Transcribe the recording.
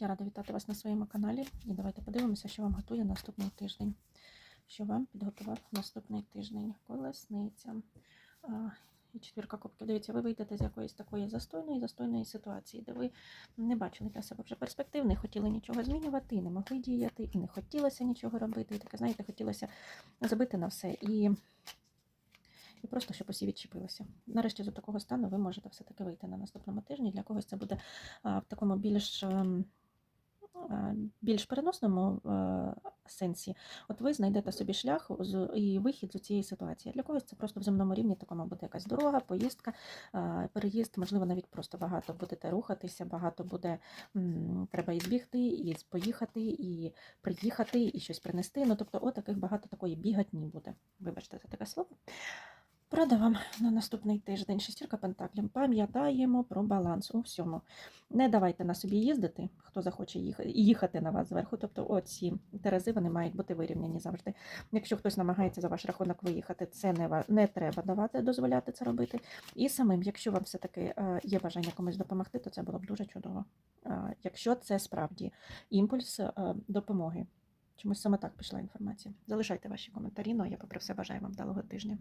Я рада вітати вас на своєму каналі. І давайте подивимося, що вам готує наступний тиждень. Що вам підготував наступний тиждень? Колесниця. І четвірка кубків. Дивіться, ви вийдете з якоїсь такої застойної, застойної ситуації, де ви не бачили для себе вже перспектив, не хотіли нічого змінювати, і не могли діяти, і не хотілося нічого робити. І таке, знаєте, хотілося забити на все. І і просто щоб усі відчепилися. Нарешті з такого стану ви можете все-таки вийти на наступному тижні. Для когось це буде а, в такому більш, ем, а, більш переносному е, сенсі. От ви знайдете собі шлях і вихід з цієї ситуації. Для когось це просто в земному рівні такому буде якась дорога, поїздка, переїзд, можливо, навіть просто багато будете рухатися, багато буде треба і збігти, і поїхати, і приїхати, і щось принести. Ну, тобто, отаких багато такої бігатні буде. Вибачте за таке слово. Порада вам на наступний тиждень. Шестірка пентаклів. Пам'ятаємо про баланс у всьому. Не давайте на собі їздити, хто захоче їхати, на вас зверху. Тобто, оці терези вони мають бути вирівняні завжди. Якщо хтось намагається за ваш рахунок виїхати, це не, не треба давати, дозволяти це робити. І самим, якщо вам все-таки е, є бажання комусь допомогти, то це було б дуже чудово. Е, Якщо це справді імпульс е, допомоги. Чомусь саме так пішла інформація. Залишайте ваші коментарі. Ну а я попри все бажаю вам вдалого тижня.